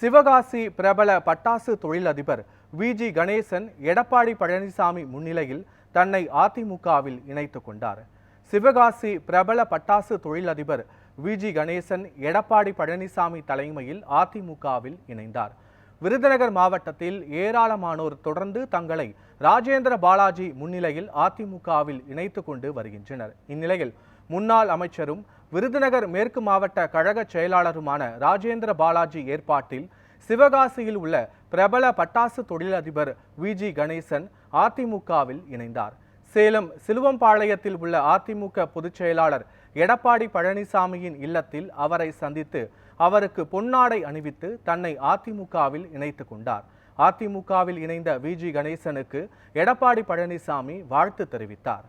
சிவகாசி பிரபல பட்டாசு தொழிலதிபர் விஜி கணேசன் எடப்பாடி பழனிசாமி முன்னிலையில் தன்னை அதிமுகவில் இணைத்துக் கொண்டார். சிவகாசி பிரபல பட்டாசு தொழிலதிபர் விஜி கணேசன் எடப்பாடி பழனிசாமி தலைமையில் அதிமுகவில் இணைந்தார். விருதுநகர் மாவட்டத்தில் ஏராளமானோர் தொடர்ந்து தங்களை ராஜேந்திர பாலாஜி முன்னிலையில் அதிமுகவில் இணைத்துக் கொண்டு வருகின்றனர். இந்நிலையில் முன்னாள் அமைச்சரும் விருதுநகர் மேற்கு மாவட்ட கழக செயலாளருமான ராஜேந்திர பாலாஜி ஏற்பாட்டில் சிவகாசியில் உள்ள பிரபல பட்டாசு தொழிலதிபர் விஜி கணேசன் அதிமுகவில் இணைந்தார். சேலம் சிலுவம்பாளையத்தில் உள்ள அதிமுக பொதுச் செயலாளர் எடப்பாடி பழனிசாமியின் இல்லத்தில் அவரை சந்தித்து அவருக்கு பொன்னாடை அணிவித்து தன்னை அதிமுகவில் இணைத்துக் கொண்டார். அதிமுகவில் இணைந்த விஜி கணேசனுக்கு எடப்பாடி பழனிசாமி வாழ்த்து தெரிவித்தார்.